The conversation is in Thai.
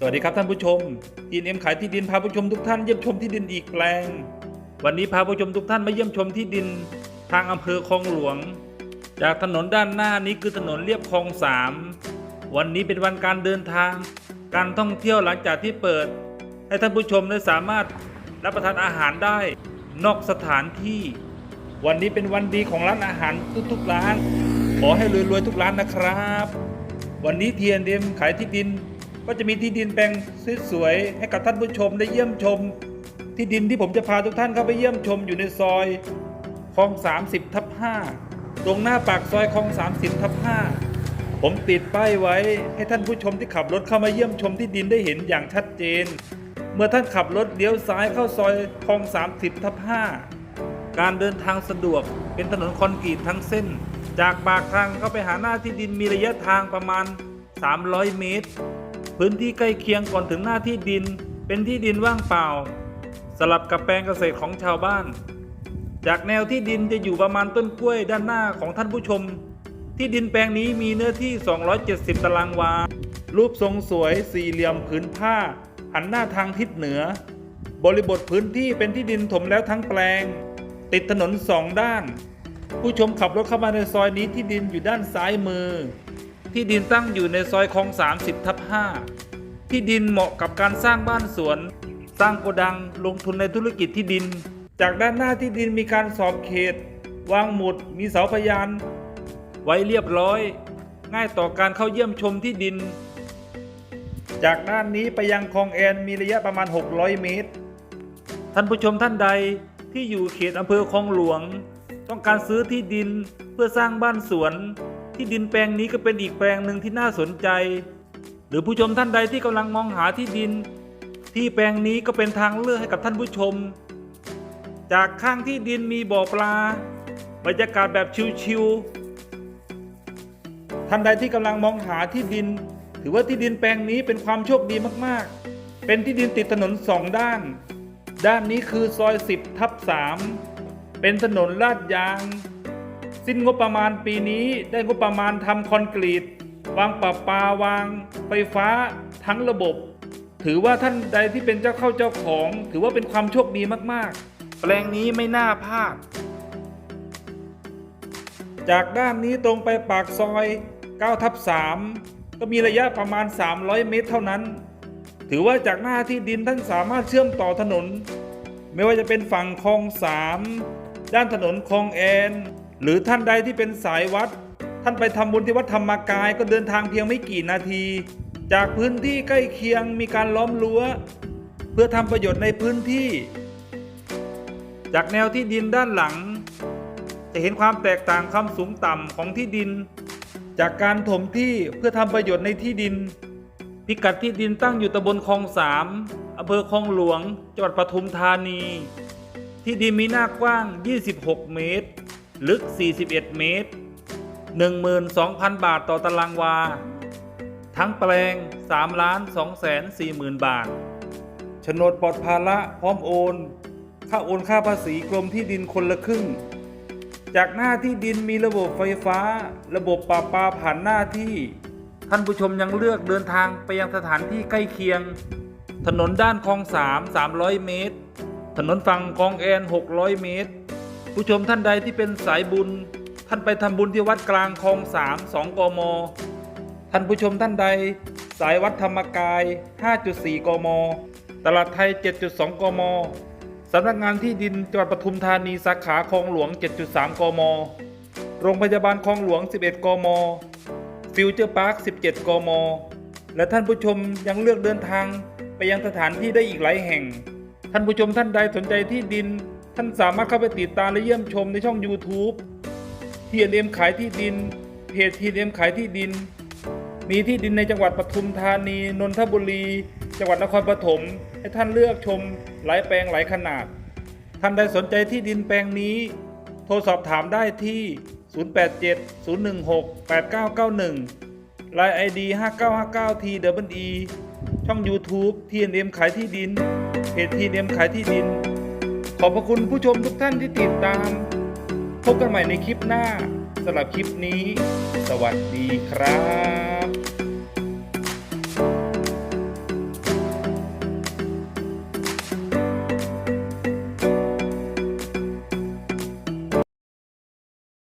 สวัสดีครับท่านผู้ชมยินเอ็มขายที่ดินพาผู้ชมทุกท่านเยี่ยมชมที่ดินอีกแปลง วันนี้พาผู้ชมทุกท่านมาเยี่ยมชมที่ดินทางอำเภอคลองหลวง จากถนนด้านหน้านี้คือถนนเลียบคลองสามวันนี้เป็นวันการเดินทาง การท่องเที่ยวหลังจากที่เปิด ให้ท่านผู้ชมได้สามารถรับประทานอาหารได้นอกสถานที่ วันนี้เป็นวันดีของร้านอาหารทุกๆร้าน ขอให้รวยๆทุกร้านนะครับ วันนี้เทียนเดมขายที่ดิน ก็จะมีที่ดินแปลงสวยๆให้กับท่านผู้ชมได้เยี่ยมชม ที่ดินที่ผมจะพาทุกท่านเข้าไปเยี่ยมชมอยู่ในซอยคลอง 30ทับ5ตรงหน้าปากซอยคลอง 30ทับ5ผมติดป้ายไว้ให้ท่านผู้ชมที่ขับรถเข้ามาเยี่ยมชมที่ดินได้เห็นอย่างชัดเจน เมื่อท่านขับรถเลี้ยวซ้ายเข้าซอยคลอง 30ทับ5การเดินทางสะดวกเป็นถนนคอนกรีตทั้งเส้น จากปากทางเข้าไปหาหน้าที่ดินมีระยะทางประมาณ 300 เมตร พื้นที่ใกล้เคียงก่อนถึงหน้าที่ดิน เป็นที่ดินว่างเปล่า สลับกับแปลงเกษตรของชาวบ้าน จากแนวที่ดินจะอยู่ประมาณต้นกล้วยด้านหน้าของท่านผู้ชม ที่ดินแปลงนี้มีเนื้อที่ 270 ตารางวา รูปทรงสวยสี่เหลี่ยมผืนผ้า หันหน้าทางทิศเหนือ บริบทพื้นที่เป็นที่ดินถมแล้วทั้งแปลง ติดถนนสองด้าน ผู้ชมขับรถเข้ามาในซอยนี้ที่ดินอยู่ด้านซ้ายมือ ที่ดินตั้งอยู่ในซอยคลอง 30ทับ5ที่ดินเหมาะกับการสร้างบ้านสวน สร้างโกดังลงทุนในธุรกิจที่ดิน จากด้านหน้าที่ดินมีการสอบเขต วางหมุดมีเสาพยาน ไว้เรียบร้อย ง่ายต่อการเข้าเยี่ยมชมที่ดิน จากด้านนี้ไปยังคลองแอนมีระยะประมาณ 600 เมตร ท่านผู้ชมท่านใดที่อยู่เขตอำเภอคลองหลวง ต้องการซื้อที่ดินเพื่อสร้างบ้านสวน ที่ดินแปลงนี้ก็เป็นอีกแปลงหนึ่งที่น่าสนใจ หรือผู้ชมท่านใดที่กำลังมองหาที่ดิน ที่แปลงนี้ก็เป็นทางเลือกให้กับท่านผู้ชม จากข้างที่ดินมีบ่อปลา บรรยากาศแบบชิวๆท่านใดที่กำลังมองหาที่ดิน ถือว่าที่ดินแปลงนี้เป็นความโชคดีมากๆ เป็นที่ดินติดถนนสองด้าน ด้านนี้คือซอย 10ทับ3เป็นถนนลาดยาง สิ้นงบประมาณปีนี้ได้งบประมาณทำคอนกรีต วางประปาวางไฟฟ้าทั้งระบบ ถือว่าท่านใดที่เป็นเจ้าเข้าเจ้าของ ถือว่าเป็นความโชคดีมากๆ แปลงนี้ไม่น่าพลาด จากด้านนี้ตรงไปปากซอย9ทับ3ก็มีระยะประมาณ 300 เมตรเท่านั้น ถือว่าจากหน้าที่ดินท่านสามารถเชื่อมต่อถนน ไม่ว่าจะเป็นฝั่งคลองสามด้านถนนคลองแอน หรือท่านใดที่เป็นสายวัด ท่านไปทำบุญที่วัดธรรมกายก็เดินทางเพียงไม่กี่นาที จากพื้นที่ใกล้เคียงมีการล้อมรั้ว เพื่อทำประโยชน์ในพื้นที่ จากแนวที่ดินด้านหลัง จะเห็นความแตกต่างความสูงต่ำของที่ดิน จากการถมที่เพื่อทำประโยชน์ในที่ดิน พิกัดที่ดินตั้งอยู่ตำบลคลองสามอำเภอคลองหลวงจังหวัดปทุมธานี ที่ดินมีหน้ากว้าง 26 เมตร ลึก 41 เมตร 12,000 บาทต่อตารางวา ทั้งแปลง 3 ล้าน2แสน4หมื่นบาทโฉนดปลอดภาระพร้อมโอน ค่าโอนค่าภาษีกรมที่ดินคนละครึ่ง จากหน้าที่ดินมีระบบไฟฟ้า ระบบปราปาผ่านหน้าที่ ท่านผู้ชมยังเลือกเดินทางไปยังสถานที่ใกล้เคียง ถนนด้านคลองสาม300 เมตร ถนนฝั่งคลองแอน 600 เมตร ผู้ชมท่านใดที่เป็นสายบุญ ท่านไปทำบุญที่วัดกลางคลองสาม2กม ท่านผู้ชมท่านใด สายวัดธรรมกาย 5.4 กม ตลาดไทย 7.2 กมสำนักงานที่ดินจังหวัดปทุมธานีสาขาคลองหลวง 7.3 กม โรงพยาบาลคลองหลวง 11 กม ฟิวเจอร์พาร์ค 17 กม และท่านผู้ชมยังเลือกเดินทางไปยังสถานที่ได้อีกหลายแห่ง ท่านผู้ชมท่านใดสนใจที่ดิน ท่านสามารถเข้าไปติดตามและเยี่ยมชมในช่อง YouTube ทีเอ็มขายที่ดิน เพจทีเอ็มขายที่ดิน มีที่ดินในจังหวัดปทุมธานี นนทบุรี จังหวัดนครปฐม ให้ท่านเลือกชมหลายแปลงหลายขนาด ท่านใดสนใจที่ดินแปลงนี้ โทรสอบถามได้ที่ 087-016-8991 Line ID 5959 TWE ช่อง YouTube TNM ขายที่ดิน เพจ TNM ขายที่ดิน ขอบพระคุณผู้ชมทุกท่านที่ติดตาม พบกันใหม่ในคลิปหน้าสำหรับคลิปนี้ สวัสดีครับ